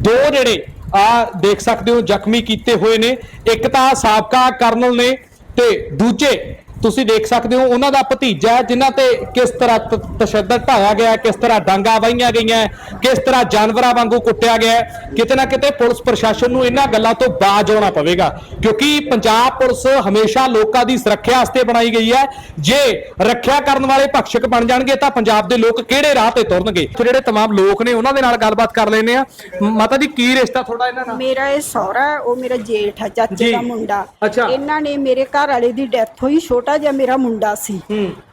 A: ਦੋ ਜਿਹੜੇ ਆ ਦੇਖ ਸਕਦੇ ਹੋ ਜ਼ਖਮੀ ਕੀਤੇ ਹੋਏ ਨੇ। ਇੱਕ ਤਾਂ ਸਾਬਕਾ ਕਰਨਲ ਨੇ ਤੇ ਦੂਜੇ ਤੁਸੀਂ ਦੇਖ ਸਕਦੇ ਹੋ ਉਹਨਾਂ ਦਾ ਭਤੀਜਾ ਜਿਨ੍ਹਾਂ ਤੇ ਕਿਸ ਤਰ੍ਹਾਂ ਤਸ਼ੱਦਦ ਢਾਇਆ ਗਿਆ ਕਿਸ ਤਰ੍ਹਾਂ ਡਾਂਗਾ ਵਾਈਆਂ ਗਈਆਂ ਕਿਸ ਤਰ੍ਹਾਂ ਜਾਨਵਰਾਂ ਵਾਂਗੂ ਕੁੱਟਿਆ ਗਿਆ ਕਿਤੇ ਨਾ ਕਿਤੇ ਪੁਲਿਸ ਪ੍ਰਸ਼ਾਸਨ ਨੂੰ ਇਹਨਾਂ ਗੱਲਾਂ ਤੋਂ ਬਾਜ ਆਉਣਾ ਪਵੇਗਾ ਕਿਉਂਕਿ ਪੰਜਾਬ ਪੁਲਿਸ ਹਮੇਸ਼ਾ ਲੋਕਾਂ ਦੀ ਸੁਰੱਖਿਆ ਵਾਸਤੇ ਬਣਾਈ ਗਈ ਹੈ। ਜੇ ਰੱਖਿਆ ਕਰਨ ਵਾਲੇ ਭਖਸ਼ਕ ਬਣ ਜਾਣਗੇ ਤਾਂ ਪੰਜਾਬ ਦੇ ਲੋਕ ਕਿਹੜੇ ਰਾਹ ਤੇ ਤੁਰਨਗੇ? ਜਿਹੜੇ ਤਮਾਮ ਲੋਕ ਨੇ ਉਹਨਾਂ ਦੇ ਨਾਲ ਗੱਲਬਾਤ ਕਰ ਲੈਨੇ ਆ ਮਾਤਾ ਜੀ ਕੀ ਰਿਸ਼ਤਾ ਥੋੜਾ ਇਹਨਾਂ ਨਾਲ?
C: ਮੇਰਾ ਇਹ ਸਹੁਰਾ ਉਹ ਮੇਰਾ ਜੇਠ ਆ ਚਾਚੇ ਦਾ ਮੁੰਡਾ। ਇਹਨਾਂ ਨੇ ਮੇਰੇ ਘਰ ਵਾਲੇ ਦੀ ਡੈਥ ਹੋਈ ਛੋਟਾ ਜਿਹਾ ਮੇਰਾ ਮੁੰਡਾ ਸੀ।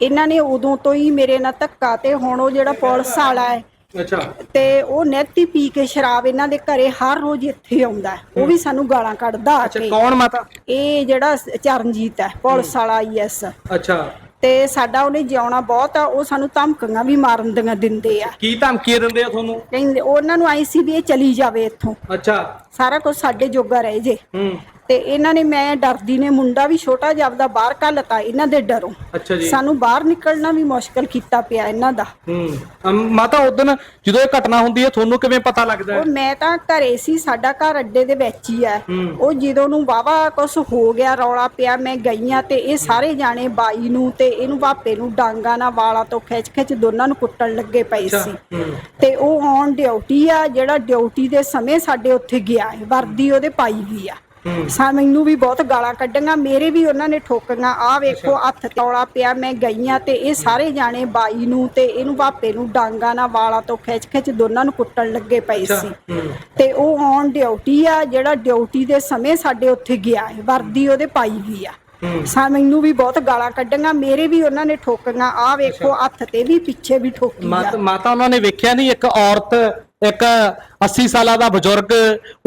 C: ਇਹਨਾਂ ਨੇ ਉਦੋਂ ਤੋਂ ਹੀ ਮੇਰੇ ਨਾਲ ਧੱਕਾ ਤੇ ਹੁਣ ਉਹ ਜਿਹੜਾ ਪੁਲਿਸ ਵਾਲਾ ਹੈ
A: ਅੱਛਾ।
C: ਤੇ ਉਹ ਨੈਤੀ ਪੀ ਕੇ ਸ਼ਰਾਬ ਇਹਨਾਂ ਦੇ ਘਰੇ ਹਰ ਰੋਜ਼ ਇੱਥੇ ਆਉਂਦਾ ਹੈ। ਉਹ ਵੀ ਸਾਨੂੰ ਗਾਲਾਂ ਕੱਢਦਾ ਆ
A: ਅੱਛਾ
C: ਕੇ।
A: ਕੌਣ ਮਾਤਾ?
C: ਇਹ ਜਿਹੜਾ ਚਰਨਜੀਤ ਹੈ ਪੁਲਿਸ ਵਾਲਾ ਆਈਐਸ
A: ਅੱਛਾ।
C: ਤੇ ਸਾਡਾ ਉਹਨੇ ਜਿਉਣਾ ਬਹੁਤ ਆ ਉਹ ਸਾਨੂੰ ਧਮਕੀਆਂ ਵੀ ਮਾਰਨ ਦੀਆਂ ਦਿੰਦੇ ਆ।
A: ਕੀ ਧਮਕੀ ਦਿੰਦੇ ਆ ਤੁਹਾਨੂੰ?
C: ਕਹਿੰਦੇ ਉਹਨਾਂ ਨੂੰ ਆਈ ਸੀ ਵੀ ਇਹ ਚਲੀ ਜਾਵੇ ਇੱਥੋਂ।
A: ਅੱਛਾ।
C: ਸਾਰਾ ਕੁਝ ਸਾਡੇ ਜੋਗਾ ਰਹਿ ਜੇ।
A: ਹੂੰ।
C: ਤੇ ਇਹਨਾਂ ਨੇ ਮੈਂ ਡਰਦੀ ਨੇ ਮੁੰਡਾ ਵੀ ਛੋਟਾ ਜਿਹਾ ਆਪਦਾ ਬਾਹਰ ਘੱਲਤਾ ਇਹਨਾਂ ਦੇ ਡਰੋਂ।
A: ਅੱਛਾ ਜੀ।
C: ਸਾਨੂੰ ਬਾਹਰ ਨਿਕਲਣਾ ਵੀ ਮੁਸ਼ਕਲ ਕੀਤਾ ਪਿਆ ਇਹਨਾਂ ਦਾ।
A: ਹੂੰ ਅਮ, ਮਾਤਾ ਉਦੋਂ ਜਦੋਂ ਇਹ ਘਟਨਾ ਹੁੰਦੀ ਹੈ ਤੁਹਾਨੂੰ ਕਿਵੇਂ ਪਤਾ ਲੱਗਦਾ ਹੈ?
C: ਉਹ ਮੈਂ ਤਾਂ ਘਰੇ ਸੀ ਸਾਡਾ ਘਰ ਅੱਡੇ ਦੇ ਵਿੱਚ ਹੀ ਹੈ। ਉਹ ਜਦੋਂ ਨੂੰ ਵਾਵਾ ਕੁਛ ਹੋ ਗਿਆ ਰੌਲਾ ਪਿਆ ਮੈਂ ਗਈਆਂ ਤੇ ਇਹ ਸਾਰੇ ਜਾਣੇ ਬਾਈ ਨੂੰ ਤੇ ਇਹਨੂੰ ਭਾਪੇ ਨੂੰ ਡਾਂਗਾ ਨਾਲ ਵਾਲਾਂ ਤੋਂ ਖਿੱਚ ਖਿੱਚ ਦੋਨਾਂ ਨੂੰ ਕੁੱਟਣ ਲੱਗੇ ਪਏ ਸੀ। ਤੇ ਉਹ ਔਨ ਡਿਊਟੀ ਆ ਜਿਹੜਾ ਡਿਊਟੀ ਦੇ ਸਮੇਂ ਸਾਡੇ ਉੱਥੇ ਗਿਆ ਹੈ ਵਰਦੀ ਉਹਦੇ ਪਾਈ ਵੀ ਆ। ਸਾ ਮੈਨੂੰ ਵੀ ਬਹੁਤ ਗਾਲਾਂ ਕੱਢੀਆਂ ਮੇਰੇ ਵੀ ਉਹਨਾਂ ਨੇ ਠੋਕੀਆਂ ਆ ਵੇਖੋ ਹੱਥ ਤੌਲਾ ਪਿਆ ਮੈਂ ਗਈਆਂ ਤੇ ਇਹ ਸਾਰੇ ਜਾਣੇ ਬਾਈ ਨੂੰ ਤੇ ਇਹਨੂੰ ਭਾਪੇ ਨੂੰ ਡਾਂਗਾ ਨਾਲ ਵਾਲਾਂ ਤੋਂ ਖਿੱਚ ਖਿੱਚ ਦੋਨਾਂ ਨੂੰ ਕੁੱਟਣ ਲੱਗੇ ਪਏ ਸੀ। ਤੇ ਉਹ ਔਨ ਡਿਊਟੀ ਆ ਜਿਹੜਾ ਡਿਊਟੀ ਦੇ ਸਮੇਂ ਸਾਡੇ ਉੱਥੇ ਗਿਆ ਹੈ ਵਰਦੀ ਉਹਦੇ ਪਾਈ ਵੀ ਆ। ਸਾ ਮੈਨੂੰ ਵੀ ਬਹੁਤ ਗਾਲਾਂ ਕੱਢੀਆਂ ਮੇਰੇ ਵੀ ਉਹਨਾਂ ਨੇ ਠੋਕੀਆਂ ਆ ਵੇਖੋ ਹੱਥ ਤੇ ਵੀ ਪਿੱਛੇ ਵੀ ਠੋਕੀ ਆ।
A: ਮਾਤਾ ਉਹਨਾਂ ਨੇ ਵੇਖਿਆ ਨਹੀਂ ਇੱਕ ਔਰਤ ਇੱਕ 80 ਸਾਲਾਂ ਦਾ ਬਜ਼ੁਰਗ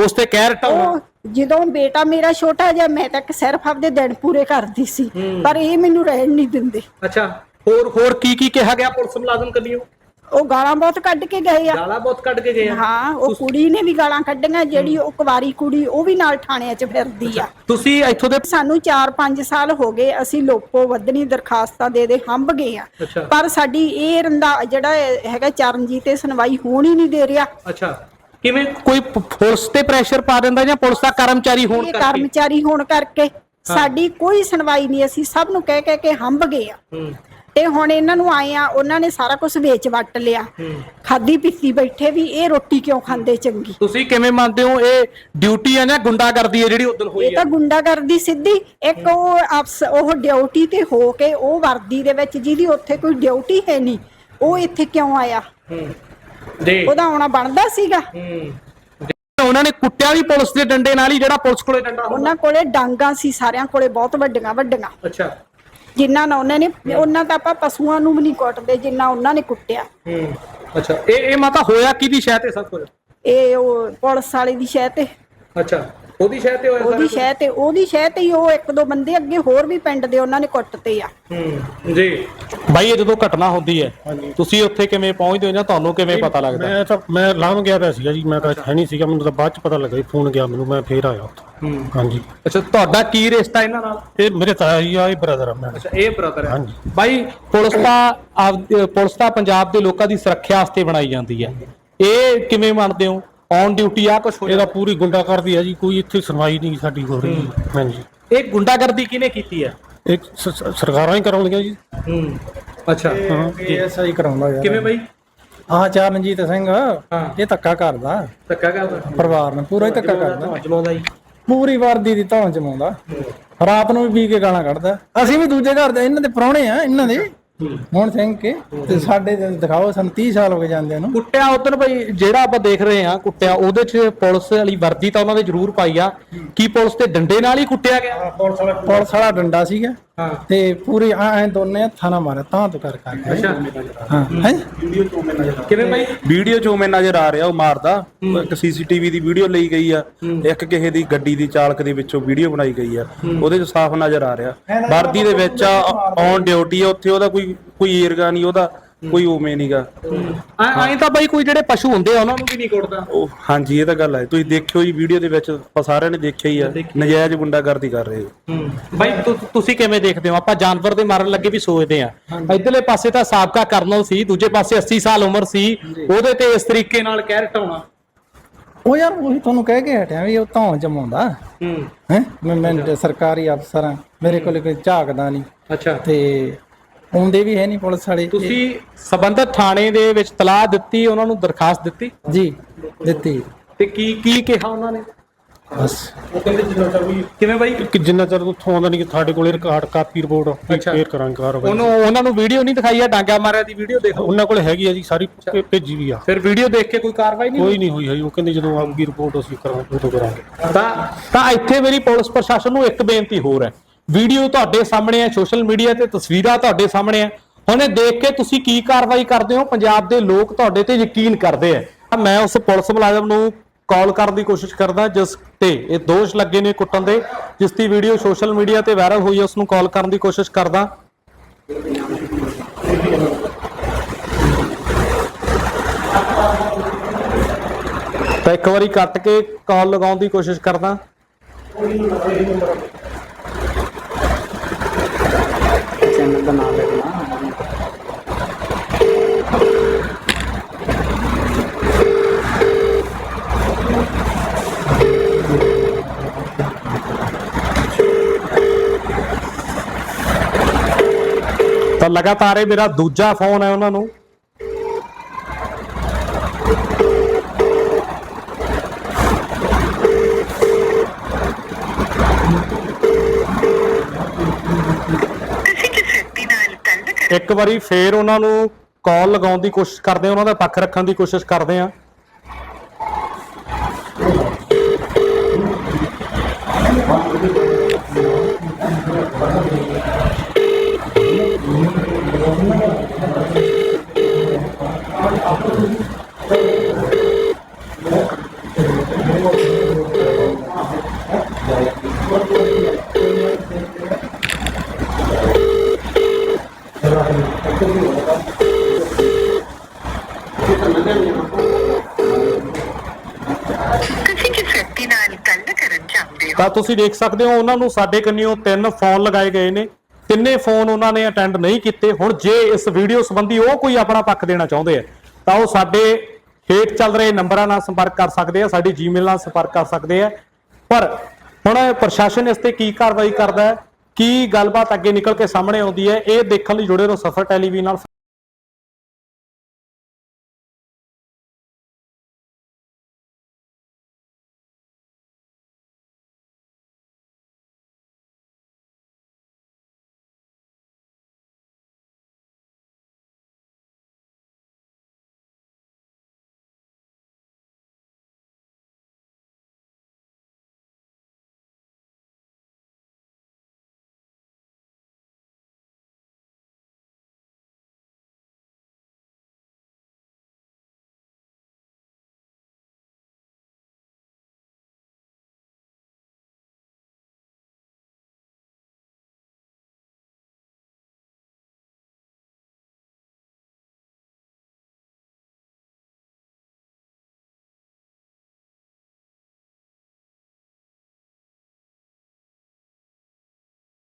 A: ਉਸ ਤੇ ਕਹਿਰ ਢਾਉਣਾ।
C: ਜਦੋਂ ਬੇਟਾ ਮੇਰਾ ਛੋਟਾ ਜਿਹਾ ਮੈਂ ਤਾਂ ਸਿਰਫ ਆਪਦੇ ਦਿਨ ਪੂਰੇ ਕਰਦੀ ਸੀ ਪਰ ਇਹ ਮੈਨੂੰ ਰਹਿਣ ਨਹੀਂ ਦਿੰਦੇ।
A: ਅੱਛਾ ਹੋਰ ਹੋਰ ਕੀ ਕੀ ਕਿਹਾ ਗਿਆ ਪੁਲਿਸ ਮੁਲਾਜ਼ਮ ਕੰਨੀਓ
C: ਉਹ ਗਾਲਾਂ ਬਹੁਤ ਕੱਢ ਕੇ ਗਏ ਆ।
A: ਗਾਲਾਂ ਬਹੁਤ ਕੱਢ ਕੇ ਗਏ ਆ।
C: ਹਾਂ ਉਹ ਕੁੜੀ ਨੇ ਵੀ ਗਾਲਾਂ ਕੱਢੀਆਂ ਜਿਹੜੀ ਉਹ ਕੁਵਾਰੀ ਕੁੜੀ ਉਹ ਵੀ ਨਾਲ ਥਾਣਿਆਂ 'ਚ ਫਿਰਦੀ ਆ।
A: ਤੁਸੀਂ ਇੱਥੋਂ ਦੇ
C: ਸਾਨੂੰ 4-5 ਸਾਲ ਹੋ ਗਏ ਅਸੀਂ ਲੋਪੋ ਵਧਣੀ ਦਰਖਾਸਤਾਂ ਦੇ ਦੇ ਹੰਬ ਗਏ ਆ। ਪਰ ਸਾਡੀ ਇਹ ਰੰਦਾ ਜਿਹੜਾ ਹੈਗਾ ਚਰਨਜੀਤ ਤੇ ਸੁਣਵਾਈ ਹੋਣ ਹੀ ਨਹੀਂ ਦੇ ਰਿਹਾ।
A: ਅੱਛਾ। ਕਿਵੇਂ ਕੋਈ ਪ- ਪੁਲਿਸ ਤੇ ਪ੍ਰੈਸ਼ਰ ਪਾ ਦਿੰਦਾ ਜਾਂ ਪੁਲਿਸ ਦਾ ਕਰਮਚਾਰੀ ਹੋਣ
C: ਇਹ
A: ਕਰਕੇ?
C: ਕਰਮਚਾਰੀ ਹੋਣ ਕਰਕੇ। ਸਾਡੀ ਕੋਈ ਸੁਣਵਾਈ ਨਹੀਂ ਅਸੀਂ ਸਭ ਨੂੰ ਕਹਿ ਕਹਿ ਕੇ ਹੰਬ ਗਏ ਆ।
A: ਹੂੰ।
C: ਤੇ ਹੁਣ ਇਹਨਾਂ ਨੂੰ ਆਏ ਆ ਉਹਨਾਂ ਨੇ ਸਾਰਾ ਕੁਝ ਵੇਚ ਵੱਟ ਲਿਆ। ਖਾਦੀ ਪੀਤੀ ਬੈਠੇ ਵੀ ਇਹ ਰੋਟੀ ਕਿਉਂ ਖਾਂਦੇ ਚੰਗੀ?
A: ਤੁਸੀਂ ਕਿਵੇਂ ਮੰਨਦੇ ਹੋ ਇਹ ਡਿਊਟੀ ਹੈ ਜਾਂ ਗੁੰਡਾਗਰਦੀ ਹੈ ਜਿਹੜੀ ਉਦੋਂ ਹੋਈ
C: ਇਹ
A: ਹੈ
C: ਤਾਂ ਗੁੰਡਾਗਰਦੀ ਸਿੱਧੀ ਇੱਕ ਉਹ ਅਫਸ ਉਹ ਡਿਊਟੀ ਤੇ ਹੋ ਕੇ ਉਹ ਵਰਦੀ ਦੇ ਵਿੱਚ ਜਿਹਦੀ ਉੱਥੇ ਕੋਈ ਡਿਊਟੀ ਹੈ ਨਹੀਂ ਉਹ ਇੱਥੇ ਕਿਉਂ ਆਇਆ?
A: ਜੀ।
C: ਉਹਦਾ ਆਉਣਾ ਬਣਦਾ ਸੀਗਾ।
A: ਉਹਨਾਂ ਨੇ ਕੁੱਟਿਆ ਵੀ ਪੁਲਿਸ ਦੇ ਡੰਡੇ ਨਾਲ ਹੀ ਜਿਹੜਾ ਪੁਲਿਸ ਕੋਲੇ ਡੰਡਾ ਹੁੰਦਾ।
C: ਉਹਨਾਂ ਕੋਲੇ ਡਾਂਗਾ ਸੀ ਸਾਰਿਆਂ ਕੋਲੇ ਬਹੁਤ ਵੱਡੀਆਂ ਵੱਡੀਆਂ।
A: ਅੱਛਾ।
C: ਜਿੰਨਾ ਨਾ ਉਹਨਾਂ ਨੇ ਉਹਨਾਂ ਤਾਂ ਆਪਾਂ ਪਸ਼ੂਆਂ ਨੂੰ ਵੀ ਨਹੀਂ ਕੁੱਟਦੇ ਜਿੰਨਾ ਉਹਨਾਂ ਨੇ ਕੁੱਟਿਆ।
A: ਹੂੰ ਅੱਛਾ। ਇਹ ਇਹ ਮਾਤਾ ਹੋਇਆ ਕੀ ਦੀ ਤੇ ਸਭ ਕੁਝ
C: ਇਹ ਉਹ ਪੁਲਿਸ ਵਾਲੇ ਦੀ ਸ਼ਹਿ ਤੇ।
A: ਅੱਛਾ। ਉਹਦੀ ਸ਼ਹਿ ਤੇ ਹੋਇਆ
C: ਉਹਦੀ ਸ਼ਹਿ ਤੇ ਉਹਦੀ ਸ਼ਹਿ ਤੇ ਹੀ ਉਹ ਇੱਕ ਦੋ ਬੰਦੇ ਅੱਗੇ ਹੋਰ ਵੀ ਪਿੰਡ ਦੇ ਉਹਨਾਂ ਨੇ ਕੁੱਟਤੇ ਆ।
A: ਹੂੰ ਜੀ। ਬਾਈ ਇਹ ਜਦੋਂ ਘਟਨਾ ਹੁੰਦੀ ਹੈ ਤੁਸੀਂ ਉੱਥੇ ਕਿਵੇਂ ਪਹੁੰਚਦੇ ਹੋ ਜਾਂ ਤੁਹਾਨੂੰ ਕਿਵੇਂ ਪਤਾ ਲੱਗਦਾ?
H: ਮੈਂ ਤਾਂ ਮੈਂ ਲਾਮ ਗਿਆ ਪਿਆ ਸੀਗਾ ਜੀ ਮੈਂ ਤਾਂ ਹੈ ਨਹੀਂ ਸੀਗਾ ਮੈਨੂੰ ਤਾਂ ਬਾਅਦ ਚ ਪਤਾ ਲੱਗਾ ਜੀ ਫੋਨ ਗਿਆ ਮੈਨੂੰ ਮੈਂ ਫੇਰ ਆਇਆ ਉੱਥੇ।
A: ਹੂੰ।
H: ਹਾਂਜੀ।
A: ਅੱਛਾ ਤੁਹਾਡਾ ਕੀ ਰਿਸ਼ਤਾ ਇਹਨਾਂ ਨਾਲ?
H: ਇਹ ਮੇਰੇ ਤਾਇਆ ਜੀ ਆ ਇਹ ਬ੍ਰਦਰ ਆ ਮੈਂ।
A: ਅੱਛਾ ਇਹ ਬ੍ਰਦਰ ਹੈ
H: ਹਾਂਜੀ।
A: ਬਾਈ ਪੁਲਿਸ ਤਾਂ ਪੁਲਿਸ ਤਾਂ ਪੰਜਾਬ ਦੇ ਲੋਕਾਂ ਦੀ ਸੁਰੱਖਿਆ ਵਾਸਤੇ ਬਣਾਈ ਜਾਂਦੀ ਹੈ। ਇਹ ਕਿਵੇਂ ਮੰਨਦੇ ਹੋ? ਔਨ ਡਿਊਟੀ ਆ ਕੁਝ
H: ਇਹਦਾ ਪੂਰੀ ਗੁੰਡਾ ਕਰਦੀ ਆ ਜੀ ਕੋਈ ਇੱਥੇ ਸੁਣਵਾਈ ਨਹੀਂ ਸਾਡੀ ਹੋ ਰਹੀ। ਹਾਂਜੀ।
A: ਇਹ ਗੁੰਡਾਗਰਦੀ ਕਿਹਨੇ ਕੀਤੀ ਹੈ
H: ਇਹ ਸ- ਸ- ਸਰਕਾਰਾਂ ਹੀ ਕਰਾਉਂਦੀਆਂ ਜੀ।
A: ਹੂੰ। ਅੱਛਾ।
D: ਐਸਆਈ ਕਰਾਉਂਦਾ ਯਾਰ
A: ਕਿਵੇਂ ਬਾਈ?
D: ਆਹ ਚਰਨਜੀਤ ਸਿੰਘ। ਇਹ ਧੱਕਾ ਕਰਦਾ।
A: ਧੱਕਾ ਕਰਦਾ?
D: ਪਰਿਵਾਰ ਨੂੰ ਪੂਰਾ ਹੀ ਧੱਕਾ ਕਰਦਾ।
A: ਜਮਾਉਂਦਾ ਜੀ।
D: ਪੂਰੀ ਵਰਦੀ ਦੀ ਧੌਣ ਜਮਾਉਂਦਾ। ਰਾਤ ਨੂੰ ਵੀ ਪੀ ਕੇ ਗਾਲਾਂ ਕੱਢਦਾ। ਅਸੀਂ ਵੀ ਦੂਜੇ ਘਰ ਦੇ ਇਹਨਾਂ ਦੇ ਪ੍ਰਾਹੁਣੇ ਆ ਇਹਨਾਂ ਦੇ। ਮੋਹਨ ਸਿੰਘ ਕੇ ਤੇ ਸਾਡੇ ਤੇ ਦਿਖਾਓ ਸਾਨੂੰ 30 ਸਾਲ ਹੋ ਗਏ ਜਾਂਦੇ ਨੂੰ।
A: ਕੁੱਟਿਆ ਉਧਰ ਬਈ ਜਿਹੜਾ ਆਪਾਂ ਦੇਖ ਰਹੇ ਹਾਂ ਕੁੱਟਿਆ ਉਹਦੇ 'ਚ ਪੁਲਿਸ ਵਾਲੀ ਵਰਦੀ ਤਾਂ ਉਹਨਾਂ ਦੇ ਜ਼ਰੂਰ ਪਾਈ ਆ। ਕੀ ਪੁਲਿਸ ਤੇ ਡੰਡੇ ਨਾਲ ਹੀ ਕੁੱਟਿਆ ਗਿਆ?
D: ਪੁਲਿਸ ਵਾਲਾ ਡੰਡਾ। ਸੀਗਾ।
A: ਹਾਂ।
D: ਤੇ ਪੂਰੀ ਐ ਐ ਦੋਨੇ ਹੱਥਾਂ ਨਾਲ ਮਾਰਿਆ ਤਾਂ ਤੋਂ ਕਰ ਕਰ।
A: ਅੱਛਾ।
D: ਹਾਂ ਹੈ?
A: ਕਿਵੇਂ
E: ਵੀਡੀਓ ਚੋਂ ਮੈਂ ਨਜ਼ਰ ਆ ਰਿਹਾ ਉਹ ਮਾਰਦਾ। ਇੱਕ ਸੀਸੀਟੀਵੀ ਦੀ ਵੀਡੀਓ ਲਈ ਗਈ ਆ। ਇੱਕ ਕਿਸੇ ਦੀ ਗੱਡੀ ਦੀ ਚਾਲਕ ਦੇ ਵਿੱਚੋਂ ਵੀਡੀਓ ਬਣਾਈ ਗਈ ਆ। ਉਹਦੇ 'ਚ ਸਾਫ਼ ਨਜ਼ਰ ਆ ਰਿਹਾ। ਵਰਦੀ ਦੇ ਵਿੱਚ ਔਨ ਡਿਊਟੀ ਆ ਉੱਥੇ ਉਹਦਾ ਕੋਈ ਕੋਈ ਏਰਗਾ ਨਹੀਂ ਉਹਦਾ ਕੋਈ ਉਵੇਂ ਨਹੀਂਗਾ
A: ਐਂ ਤਾਂ ਬਾਈ ਕੋਈ ਜਿਹੜੇ ਪਸ਼ੂ ਹੁੰਦੇ ਆ ਉਹਨਾਂ ਨੂੰ ਵੀ ਨਹੀਂ ਕੁੱਟਦਾ।
E: ਉਹ ਹਾਂਜੀ ਇਹ ਤਾਂ ਗੱਲ ਹੈ ਤੁਸੀਂ ਦੇਖਿਓ ਜੀ ਵੀਡੀਓ ਦੇ ਵਿੱਚ ਆਪਾਂ ਸਾਰਿਆਂ ਨੇ ਦੇਖਿਆ ਹੀ ਆ ਨਜਾਇਜ਼ ਗੁੰਡਾਗਰਦੀ ਕਰ ਰਹੇ ਹੋ।
A: ਬਾਈ ਤੁ- ਤੁਸੀਂ ਕਿਵੇਂ ਦੇਖਦੇ ਹੋ? ਆਪਾਂ ਜਾਨਵਰ ਦੇ ਮਾਰਨ ਲੱਗੇ ਵੀ ਸੋਚਦੇ ਆ। ਇਧਰਲੇ ਪਾਸੇ ਤਾਂ ਸਾਬਕਾ ਕਰਨਲ ਸੀ ਦੂਜੇ ਪਾਸੇ 80 ਸਾਲ ਉਮਰ ਸੀ। ਉਹਦੇ ਤੇ ਇਸ ਤਰੀਕੇ ਨਾਲ ਕਹਿ ਰਟਾਉਣਾ
D: ਉਹ ਯਾਰ ਉਹੀ ਤੁਹਾਨੂੰ ਕਹਿ ਕੇ ਹਟਿਆ ਵੀ ਉਹ ਧੌਣ ਜਮਾਉਂਦਾ।
A: ਹੂੰ।
D: ਹੈ? ਮੈਂ ਮੈਂ ਸਰਕਾਰੀ ਅਫਸਰ ਹਾਂ ਮੇਰੇ ਕੋਲ ਕੋਈ ਝਾਕਦਾ ਨਹੀਂ।
A: ਅੱਛਾ।
D: ਤੇ ਆਉਂਦੇ ਵੀ ਹੈ ਨਹੀਂ ਪੁਲਿਸ ਵਾਲੇ।
A: ਤੁਸੀਂ ਸਬੰਧਤ ਥਾਣੇ ਦੇ ਵਿੱਚ ਤਲਾਹ ਦਿੱਤੀ ਉਹਨਾਂ ਨੂੰ ਦਰਖਾਸਤ ਦਿੱਤੀ?
D: ਜੀ ਦਿੱਤੀ।
A: ਤੇ ਕੀ ਕੀ ਕਿਹਾ ਉਹਨਾਂ ਨੇ?
D: ਬਸ।
A: ਕਿਵੇਂ ਬਾਈ?
H: ਕਿ ਜਿੰਨਾ ਚਿਰ ਉੱਥੋਂ ਆਉਂਦਾ ਨਹੀਂ ਕਿ ਤੁਹਾਡੇ ਕੋਲੇ ਰਿਕਾਰਡ ਕਾਪੀ ਰਿਪੋਰਟ। ਫੇਰ ਕਰਾਂਗੇ ਕਾਰਵਾਈ।
A: ਉਹਨੂੰ ਉਹਨਾਂ ਨੂੰ ਵੀਡੀਓ ਨਹੀਂ ਦਿਖਾਈ ਆ ਡਾਂਗਾ ਮਾਰਿਆ ਦੀ ਵੀਡੀਓ ਦੇਖੋ।
H: ਉਹਨਾਂ ਕੋਲੇ ਹੈਗੀ ਆ ਜੀ ਸਾਰੀ ਭੇਜੀ ਵੀ ਆ।
A: ਫਿਰ ਵੀਡੀਓ ਦੇਖ ਕੇ ਕੋਈ ਕਾਰਵਾਈ ਨਹੀਂ
H: ਕੋਈ ਨਹੀਂ ਹੋਈ ਹੈ ਉਹ ਕਹਿੰਦੇ ਜਦੋਂ ਆਊਗੀ ਰਿਪੋਰਟ ਅਸੀਂ ਕਰਾਂਗੇ ਉਦੋਂ ਕਰਾਂਗੇ।
A: ਤਾਂ ਤਾਂ ਇੱਥੇ ਮੇਰੀ ਪੁਲਿਸ ਪ੍ਰਸ਼ਾਸਨ ਨੂੰ ਇੱਕ ਬੇਨਤੀ ਹੋਰ ਹੈ। ਵੀਡੀਓ ਤੁਹਾਡੇ ਸਾਹਮਣੇ ਹੈ ਸੋਸ਼ਲ ਮੀਡੀਆ ਤੇ ਤਸਵੀਰਾਂ ਤੁਹਾਡੇ ਸਾਹਮਣੇ ਹੈ ਹੁਣ ਇਹ ਦੇਖ ਕੇ ਤੁਸੀਂ ਕੀ ਕਾਰਵਾਈ ਕਰਦੇ ਹੋ? ਪੰਜਾਬ ਦੇ ਲੋਕ ਤੁਹਾਡੇ ਤੇ ਯਕੀਨ ਕਰਦੇ ਆ। ਮੈਂ ਉਸ ਪੁਲਿਸ ਮੁਲਾਜ਼ਮ ਨੂੰ ਕਾਲ ਕਰਨ ਦੀ ਕੋਸ਼ਿਸ਼ ਕਰਦਾ, ਜਿਸ ਤੇ ਇਹ ਦੋਸ਼ ਲੱਗੇ ਨੇ ਕੁੱਟਣ ਦੇ, ਜਿਸ ਦੀ ਵੀਡੀਓ ਸੋਸ਼ਲ ਮੀਡੀਆ ਤੇ ਵਾਇਰਲ ਹੋਈ ਹੈ ਉਸ ਨੂੰ ਕਾਲ ਕਰਨ ਦੀ ਕੋਸ਼ਿਸ਼ ਕਰਦਾ। ਤਾਂ ਇੱਕ ਵਾਰੀ ਕੱਟ ਕੇ ਕਾਲ ਲਗਾਉਣ ਦੀ ਕੋਸ਼ਿਸ਼ ਕਰਦਾ। ਤਾਂ ਲਗਾਤਾਰ ਇਹ ਮੇਰਾ ਦੂਜਾ ਫੋਨ ਹੈ ਉਹਨਾਂ ਨੂੰ। ਇੱਕ ਵਾਰੀ ਫੇਰ ਉਹਨਾਂ ਨੂੰ ਕਾਲ ਲਗਾਉਣ ਦੀ ਕੋਸ਼ਿਸ਼ ਕਰਦੇ ਆ ਉਹਨਾਂ ਦਾ ਪੱਖ ਰੱਖਣ ਦੀ ਕੋਸ਼ਿਸ਼ ਕਰਦੇ ਆ
I: ਤੁਸੀਂ ਕਿਸ ਵਿਅਕਤੀ ਨਾਲ ਗੱਲ ਕਰਨ ਚਾਹੁੰਦੇ ਹੋ
A: ਤਾਂ ਤੁਸੀਂ ਦੇਖ ਸਕਦੇ ਹੋ, ਉਹਨਾਂ ਨੂੰ ਸਾਡੇ ਕੰਨਿਓ ਤਿੰਨ ਫੋਨ ਲਗਾਏ ਗਏ ਨੇ। ਤਿੰਨੇ ਫੋਨ ਉਹਨਾਂ ਨੇ ਅਟੈਂਡ ਨਹੀਂ ਕੀਤੇ। ਹੁਣ ਜੇ ਇਸ ਵੀਡੀਓ ਸੰਬੰਧੀ ਉਹ ਕੋਈ ਆਪਣਾ ਪੱਖ ਦੇਣਾ ਚਾਹੁੰਦੇ ਆ, ਤਾਂ ਉਹ ਸਾਡੇ ਹੇਠ ਚੱਲ ਰਹੇ ਨੰਬਰਾਂ ਨਾਲ ਸੰਪਰਕ ਕਰ ਸਕਦੇ ਆ, ਸਾਡੀ ਜੀਮੇਲ ਨਾਲ ਸੰਪਰਕ ਕਰ ਸਕਦੇ ਆ। ਪਰ ਹੁਣ ਪ੍ਰਸ਼ਾਸਨ ਇਸ ਤੇ ਕੀ ਕਾਰਵਾਈ ਕਰਦਾ ਹੈ, ਕੀ ਗੱਲਬਾਤ ਅੱਗੇ ਨਿਕਲ ਕੇ ਸਾਹਮਣੇ ਆਉਂਦੀ ਹੈ, ਇਹ ਦੇਖਣ ਲਈ ਜੁੜੇ ਰਹੋ ਸਫਰ ਟੈਲੀਵਿਜ਼ਨ ਨਾਲ।